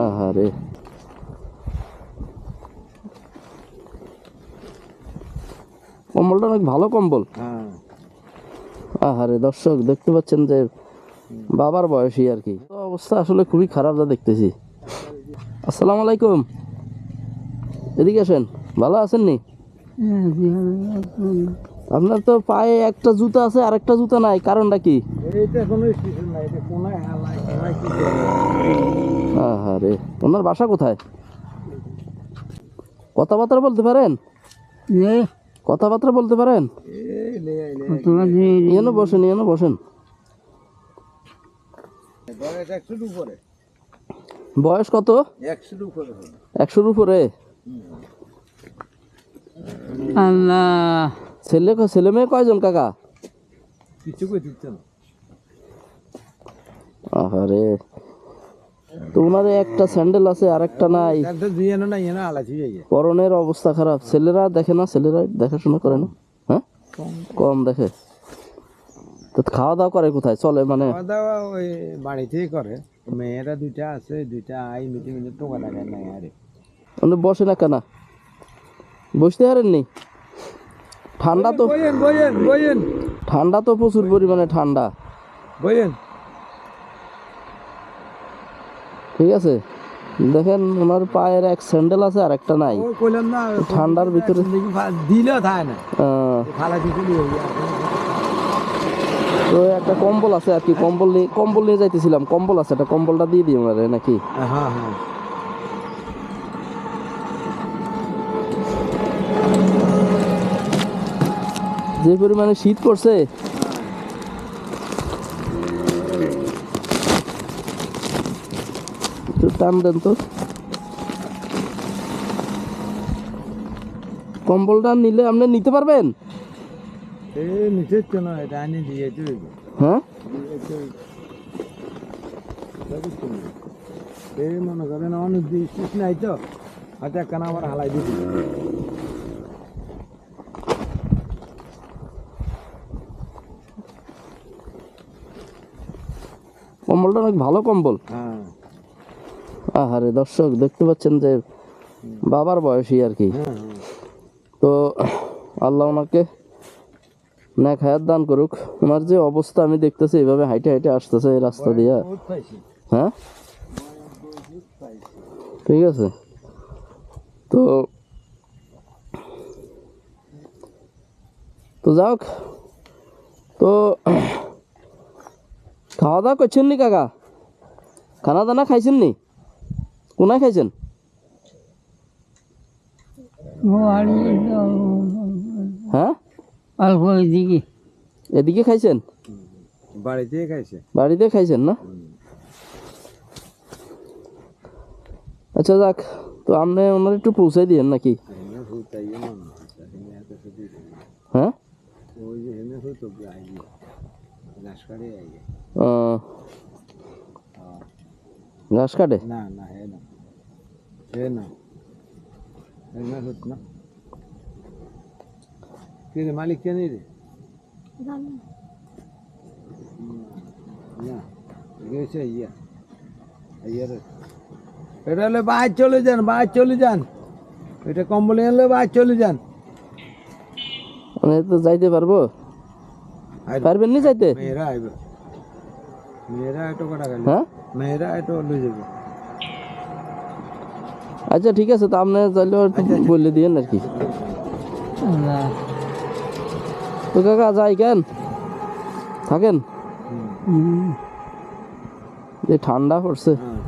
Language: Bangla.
আহারে। কম্বলটা অনেক ভালো কম্বল? হ্যাঁ। আহারে দর্শক দেখতে পাচ্ছেন যে বাবার বয়সী আর কি। অবস্থা আসলে খুবই খারাপ যা দেখতেছি। আসসালামু আলাইকুম। এদিকে আসেন। ভালো আছেন নি? আপনার তো পায়ে একটা জুতা আছে আর একটা জুতা নাই কারণটা কি? এইটা কোনো স্টেশন নাই এটা কোনায় হালাই কোনায় কি আহারে ওনার বাসা কোথায়? কথাবার্তা বলতে পারেন? কথাবার্তা বলতে পারেন? এনে বসেন এনে বসেন। বয়স কত? একশোর উপরে একশোর উপরে? আল্লাহ। ছেলে ছেলে মেয়ে কয়জন কাকা? কিছু কই দিচ্ছে না। আহারে তো ওনার একটা স্যান্ডেল আছে আর একটা নাই না না পরনের অবস্থা খারাপ। ছেলেরা দেখে না ছেলেরা দেখাশোনা করে না হ্যাঁ? কম দেখে। তো খাওয়া দাওয়া করে কোথায়? চলে মানে? খাওয়া দাওয়া ওই বাড়িতেই করে। মেয়েরা দুইটা আছে দুইটা আই মিটিং টোকা লাগায় নাই আরে। মানে বসে না কেনা? বসতে পারেননি? ঠান্ডা তো ঠান্ডা তো প্রচুর পরিমাণে ঠান্ডা। ঠিক আছে? দেখেন ওনার পায়ের এক স্যান্ডেল আছে আর একটা নাই। ঠান্ডার ভিতরে দিলেও থাকে না। তো একটা কম্বল আছে আর কি কম্বল নিয়ে কম্বল নিয়ে যাইতেছিলাম। কম্বল আছে একটা কম্বলটা দিয়ে দিই ওনারে নাকি? হ্যাঁ হ্যাঁ। যে পরিমাণে শীত পড়ছে একটু টান দেন তো। কম্বলটা নিলে আপনি নিতে পারবেন? হ্যাঁ? মনে করেন অনেক দিন নাই তো হয়তো একখানা আবার হালাই দিতে কম্বলটা অনেক ভালো কম্বল? হ্যাঁ। আহারে দর্শক দেখতে পাচ্ছেন যে বাবার বয়সী আর কি। হ্যাঁ তো আল্লাহ ওনাকে না খায়াত দান করুক। ওনার যে অবস্থা আমি দেখতেছি এইভাবে হাইটে হাইটে আসতেছে এই রাস্তা দিয়া। হ্যাঁ? ঠিক আছে। তো তো যাও তো খাওয়া দাওয়া করছেন নি কাকা? খানা দানা খাইছেন নি? কোনায় খাইছেন? হ্যাঁ? অল্প এদিকে। খাইছেন? বাড়িতে খাইছে। বাড়িতে খাইছেন না? আচ্ছা যাক তো আপনি ওনার একটু পৌঁছাই দিয়েন নাকি? হ্যাঁ? ঘাস কাটে না না হে না হে না হেনে হত না কে রে মালিক কে নেই রে না গেছে ইয়া ইয়া এটা হলে বাইর চলে যান বাইর চলে যান এটা কম্বলে হলে বাইর চলে যান মানে তো যাইতে পারব। পারবেন নি যাইতে মেয়েরা আইবে মেয়েরা এটো কটা গেল হ্যাঁ মেয়েরা এটো লই যাবে আচ্ছা ঠিক আছে তো আপনি চাইলে একটু বলে দিয়েন আর কি আল্লাহ তো কাকা যাই কেন থাকেন হুম। যে ঠান্ডা পড়ছে হ্যাঁ